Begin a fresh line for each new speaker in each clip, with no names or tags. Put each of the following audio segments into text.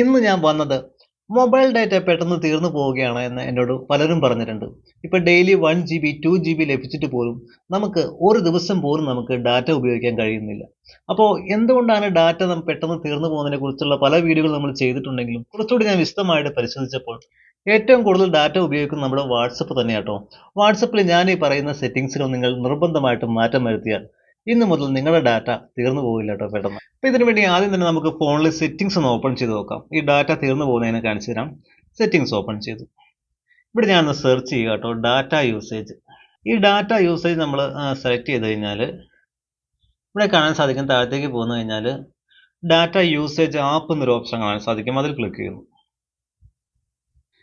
ഇന്ന് ഞാൻ വന്നത് മൊബൈൽ ഡാറ്റ പെട്ടെന്ന് തീർന്നു പോവുകയാണ് എന്ന് എന്നോട് പലരും പറഞ്ഞിട്ടുണ്ട്. ഇപ്പം daily one G B two G B ലഭിച്ചിട്ട് പോലും നമുക്ക് ഒരു ദിവസം പോലും നമുക്ക് ഡാറ്റ ഉപയോഗിക്കാൻ കഴിയുന്നില്ല. അപ്പോൾ എന്തുകൊണ്ടാണ് ഡാറ്റ നമുക്ക് പെട്ടെന്ന് തീർന്നു പോകുന്നതിനെ കുറിച്ചുള്ള പല വീഡിയോകൾ നമ്മൾ ചെയ്തിട്ടുണ്ടെങ്കിലും കുറച്ചുകൂടി ഞാൻ വിശദമായിട്ട് പരിശോധിച്ചപ്പോൾ ഏറ്റവും കൂടുതൽ ഡാറ്റ ഉപയോഗിക്കുന്നത് നമ്മുടെ വാട്സപ്പ് തന്നെയാട്ടോ. വാട്സപ്പിൽ ഞാൻ ഈ പറയുന്ന സെറ്റിങ്സുകൾ നിങ്ങൾ നിർബന്ധമായിട്ടും മാറ്റം വരുത്തിയാൽ ഇന്ന് മുതൽ നിങ്ങളുടെ ഡാറ്റ തീർന്നു പോകില്ല പെട്ടെന്ന്. അപ്പോൾ ഇതിനു വേണ്ടി ആദ്യം തന്നെ നമുക്ക് ഫോണിൽ സെറ്റിംഗ്സ് ഒന്ന് ഓപ്പൺ ചെയ്ത് നോക്കാം. ഈ ഡാറ്റ തീർന്നു പോകുന്നതിനെ കാണിച്ചു തരാം. സെറ്റിംഗ്സ് ഓപ്പൺ ചെയ്തു. ഇവിടെ ഞാൻ ഒന്ന് സെർച്ച് ചെയ്യുക കേട്ടോ ഡാറ്റ യൂസേജ് ഈ ഡാറ്റ യൂസേജ് നമ്മൾ സെലക്ട് ചെയ്ത് കഴിഞ്ഞാൽ ഇവിടെ കാണാൻ സാധിക്കും. താഴത്തേക്ക് പോകുന്നു കഴിഞ്ഞാൽ ഡാറ്റ യൂസേജ് ആപ്പ് എന്നൊരു ഓപ്ഷൻ കാണാൻ സാധിക്കും. അതിൽ ക്ലിക്ക് ചെയ്യുന്നു.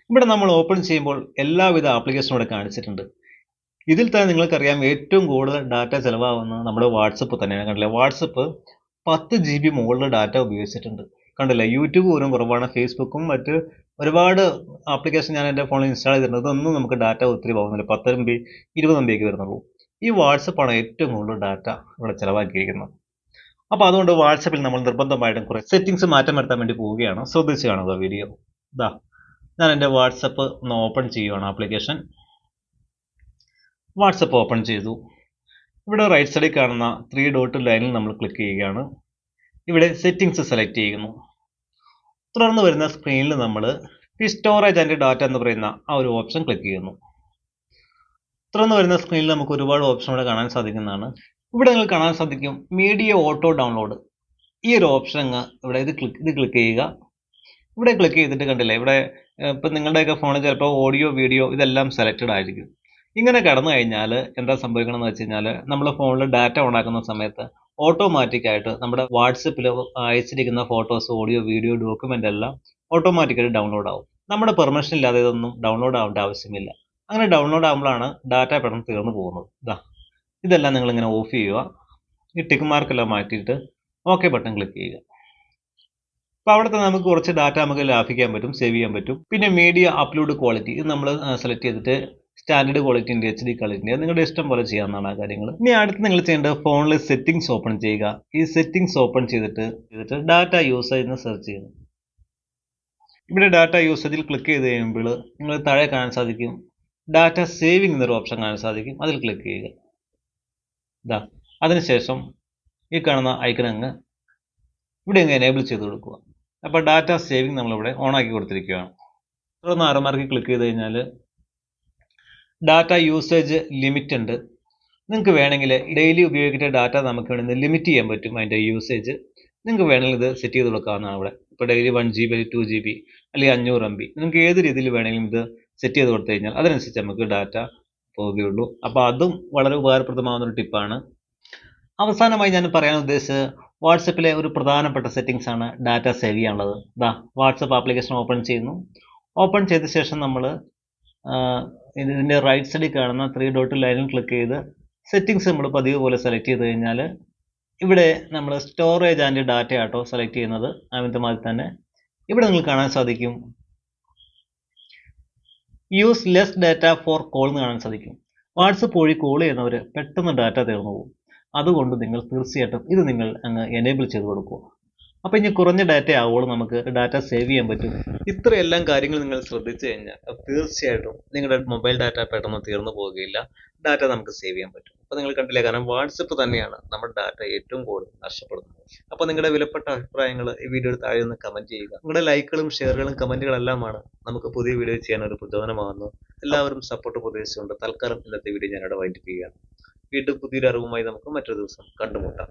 ഇവിടെ നമ്മൾ ഓപ്പൺ ചെയ്യുമ്പോൾ എല്ലാവിധ ആപ്ലിക്കേഷനും ഇവിടെ കാണിച്ചിട്ടുണ്ട്. ഇതിൽ തന്നെ നിങ്ങൾക്കറിയാം ഏറ്റവും കൂടുതൽ ഡാറ്റ ചിലവാകുന്നത് നമ്മുടെ വാട്സപ്പ് തന്നെയാണ്. കണ്ടില്ലേ? വാട്സപ്പ് പത്ത് ജി ബി മുകളിൽ ഡാറ്റ ഉപയോഗിച്ചിട്ടുണ്ട്. കണ്ടില്ലേ? യൂട്യൂബ് പോലും കുറവാണ്. ഫേസ്ബുക്കും മറ്റ് ഒരുപാട് ആപ്ലിക്കേഷൻ ഞാൻ എന്റെ ഫോണിൽ ഇൻസ്റ്റാൾ ചെയ്തിട്ടുണ്ട്. ഇതൊന്നും നമുക്ക് ഡാറ്റ ഒത്തിരി പോകുന്നില്ല പത്ത് എം ബി ഇരുപത് എം ബി ഒക്കെ വരുന്നുള്ളൂ. ഈ വാട്സപ്പാണ് ഏറ്റവും കൂടുതൽ ഡാറ്റ ഇവിടെ ചിലവാക്കിയിരിക്കുന്നത്. അപ്പോൾ അതുകൊണ്ട് വാട്സപ്പിൽ നമ്മൾ നിർബന്ധമായിട്ടും കുറേ സെറ്റിങ്സ് മാറ്റം വരുത്താൻ വേണ്ടി പോവുകയാണ്. ശ്രദ്ധിച്ച് കാണുക വീഡിയോ ഇതാ ഞാൻ എന്റെ വാട്സപ്പ് ഒന്ന് ഓപ്പൺ ചെയ്യുകയാണ് ആപ്ലിക്കേഷൻ. വാട്സപ്പ് ഓപ്പൺ ചെയ്തു. ഇവിടെ റൈറ്റ് സൈഡിൽ കാണുന്ന ത്രീ ഡോട്ട് ലൈനിൽ നമ്മൾ ക്ലിക്ക് ചെയ്യുകയാണ്. ഇവിടെ സെറ്റിങ്സ് സെലക്ട് ചെയ്യുന്നു. തുടർന്ന് വരുന്ന സ്ക്രീനിൽ നമ്മൾ ഈ സ്റ്റോറേജ് ആൻഡ് ഡാറ്റ എന്ന് പറയുന്ന ആ ഒരു ഓപ്ഷൻ ക്ലിക്ക് ചെയ്യുന്നു. തുടർന്ന് വരുന്ന സ്ക്രീനിൽ നമുക്ക് ഒരുപാട് ഓപ്ഷൻ ഇവിടെ കാണാൻ സാധിക്കുന്നതാണ്. ഇവിടെ നിങ്ങൾ കാണാൻ സാധിക്കും മീഡിയ ഓട്ടോ ഡൗൺലോഡ് ഈ ഒരു ഓപ്ഷൻ അങ്ങ് ഇവിടെ ഇത് ക്ലിക്ക് ഇത് ക്ലിക്ക് ചെയ്യുക. ഇവിടെ ക്ലിക്ക് ചെയ്തിട്ട് കണ്ടില്ലേ ഇവിടെ ഇപ്പം നിങ്ങളുടെയൊക്കെ ഫോണിൽ ചിലപ്പോൾ ഓഡിയോ വീഡിയോ ഇതെല്ലാം സെലക്റ്റഡ് ആയിരിക്കും. ഇങ്ങനെ കടന്നു കഴിഞ്ഞാൽ എന്താ സംഭവിക്കണം എന്ന് വെച്ച് കഴിഞ്ഞാൽ നമ്മൾ ഫോണിൽ ഡാറ്റ ഓണാക്കുന്ന സമയത്ത് ഓട്ടോമാറ്റിക്കായിട്ട് നമ്മുടെ വാട്സപ്പിൽ അയച്ചിരിക്കുന്ന ഫോട്ടോസ് ഓഡിയോ വീഡിയോ ഡോക്യുമെന്റ് എല്ലാം ഓട്ടോമാറ്റിക്കായിട്ട് ഡൗൺലോഡ് ആവും. നമ്മുടെ പെർമിഷൻ ഇല്ലാതെ ഇതൊന്നും ഡൗൺലോഡ് ആവേണ്ട ആവശ്യമില്ല. അങ്ങനെ ഡൗൺലോഡ് ആകുമ്പോഴാണ് ഡാറ്റ പെട്ടെന്ന് തീർന്നു പോകുന്നത്. ഇതാ ഇതെല്ലാം നിങ്ങൾ ഇങ്ങനെ ഓഫ് ചെയ്യുക. ഈ ടിക്ക് മാർക്കെല്ലാം മാറ്റിയിട്ട് ഓക്കെ ബട്ടൺ ക്ലിക്ക് ചെയ്യുക. അപ്പോൾ അവിടുത്തെ നമുക്ക് കുറച്ച് ഡാറ്റ നമുക്ക് ലാഭിക്കാൻ പറ്റും സേവ് ചെയ്യാൻ പറ്റും. പിന്നെ മീഡിയ അപ്ലോഡ് ക്വാളിറ്റി ഇത് നമ്മൾ സെലക്ട് ചെയ്തിട്ട് സ്റ്റാൻഡേർഡ് ക്വാളിറ്റി ഉണ്ട് എച്ച് ഡി ക്വാളിറ്റി ഉണ്ട്. നിങ്ങളുടെ ഇഷ്ടം പോലെ ചെയ്യാവുന്നതാണ് ആ കാര്യങ്ങൾ ഇനി അടുത്ത് നിങ്ങൾ ചെയ്യേണ്ടത് ഫോണിൽ സെറ്റിംഗ്സ് ഓപ്പൺ ചെയ്യുക. ഈ സെറ്റിംഗ്സ് ഓപ്പൺ ചെയ്തിട്ട് ചെയ്തിട്ട് ഡാറ്റ യൂസേജ് എന്ന് സെർച്ച് ചെയ്യുന്നു ഇവിടെ ഡാറ്റ യൂസേജിൽ ക്ലിക്ക് ചെയ്ത് കഴിയുമ്പോൾ നിങ്ങൾ താഴെ കാണാൻ സാധിക്കും. ഡാറ്റ സേവിംഗ് എന്നൊരു ഓപ്ഷൻ കാണാൻ സാധിക്കും. അതിൽ ക്ലിക്ക് ചെയ്യുക. ഇതാ അതിനുശേഷം ഈ കാണുന്ന ഐക്കൺ അങ്ങ് ഇവിടെ അങ്ങ് എനേബിൾ ചെയ്ത് കൊടുക്കുക. അപ്പോൾ ഡാറ്റ സേവിംഗ് നമ്മളിവിടെ ഓണാക്കി കൊടുത്തിരിക്കുകയാണ്. തുടർന്ന് ആറുമാർക്ക് ക്ലിക്ക് ചെയ്ത് കഴിഞ്ഞാൽ ഡാറ്റ യൂസേജ് ലിമിറ്റ് ഉണ്ട്. നിങ്ങൾക്ക് വേണമെങ്കിൽ ഡെയിലി ഉപയോഗിക്കേണ്ട ഡാറ്റ നമുക്ക് വേണമെങ്കിൽ ലിമിറ്റ് ചെയ്യാൻ പറ്റും അതിന്റെ യൂസേജ് നിങ്ങൾക്ക് വേണമെങ്കിൽ ഇത് സെറ്റ് ചെയ്ത് കൊടുക്കാവുന്നതാണ് അവിടെ ഇപ്പോൾ ഡെയിലി വൺ ജി ബി അല്ലെങ്കിൽ ടു ജി ബി അല്ലെങ്കിൽ അഞ്ഞൂറ് എം ബി നിങ്ങൾക്ക് ഏത് രീതിയിൽ വേണമെങ്കിലും ഇത് സെറ്റ് ചെയ്ത് കൊടുത്തു കഴിഞ്ഞാൽ അതനുസരിച്ച് നമുക്ക് ഡാറ്റ പോവുകയുള്ളൂ അപ്പോൾ അതും വളരെ ഉപകാരപ്രദമാകുന്ന ഒരു ടിപ്പാണ് അവസാനമായി ഞാൻ പറയാൻ ഉദ്ദേശിച്ചത് വാട്സപ്പിലെ ഒരു പ്രധാനപ്പെട്ട സെറ്റിങ്സ് ആണ് ഡാറ്റ സേവ് ചെയ്യാനുള്ളത്. ദാ വാട്സപ്പ് ആപ്ലിക്കേഷൻ ഓപ്പൺ ചെയ്യുന്നു. ഓപ്പൺ ചെയ്ത ശേഷം നമ്മൾ ഇതിന്റെ റൈറ്റ് സൈഡിൽ കാണുന്ന ത്രീ ഡോട്ട് ലൈനിൽ ക്ലിക്ക് ചെയ്ത് സെറ്റിങ്സ് നമ്മൾ പതിവ് പോലെ സെലക്ട് ചെയ്ത് കഴിഞ്ഞാൽ ഇവിടെ നമ്മൾ storage and data auto select ചെയ്യുന്നത് അതിന്റെ തന്നെ ഇവിടെ നിങ്ങൾക്ക് കാണാൻ സാധിക്കും. Use less data for call എന്ന് കാണാൻ സാധിക്കും. വാട്സപ്പ് വഴി കോൾ ചെയ്യുന്നവർ പെട്ടെന്ന് ഡാറ്റ തീർന്നു പോകും അതുകൊണ്ട് നിങ്ങൾ തീർച്ചയായിട്ടും ഇത് നിങ്ങൾ അങ്ങ് എനേബിൾ ചെയ്ത് കൊടുക്കുക. അപ്പോൾ ഇനി കുറഞ്ഞ ഡാറ്റ ആവുള്ളൂ നമുക്ക് ഡാറ്റ സേവ് ചെയ്യാൻ പറ്റും. ഇത്രയെല്ലാം കാര്യങ്ങൾ നിങ്ങൾ ശ്രദ്ധിച്ചു കഴിഞ്ഞാൽ തീർച്ചയായിട്ടും നിങ്ങളുടെ മൊബൈൽ ഡാറ്റ പെട്ടെന്ന് തീർന്നു പോവുകയില്ല. ഡാറ്റ നമുക്ക് സേവ് ചെയ്യാൻ പറ്റും. അപ്പോൾ നിങ്ങൾ കണ്ടില്ലേ കാരണം വാട്സപ്പ് തന്നെയാണ് നമ്മുടെ ഡാറ്റ ഏറ്റവും കൂടുതൽ നഷ്ടപ്പെടുന്നത്. അപ്പോൾ നിങ്ങളുടെ വിലപ്പെട്ട അഭിപ്രായങ്ങൾ ഈ വീഡിയോ താഴെ നിന്ന് കമന്റ് ചെയ്യുക. നിങ്ങളുടെ ലൈക്കുകളും ഷെയറുകളും കമന്റുകളെല്ലാമാണ് നമുക്ക് പുതിയ വീഡിയോ ചെയ്യാൻ ഒരു പ്രചോദനമാകുന്നത്. എല്ലാവരും സപ്പോർട്ട് പ്രതീക്ഷിച്ചുകൊണ്ട് തൽക്കാലം ഇന്നത്തെ വീഡിയോ ഞാനിവിടെ വൈൻഡ് ചെയ്യുകയാണ്. വീണ്ടും പുതിയൊരു അറിവുമായി നമുക്ക് മറ്റൊരു ദിവസം കണ്ടുമുട്ടാം.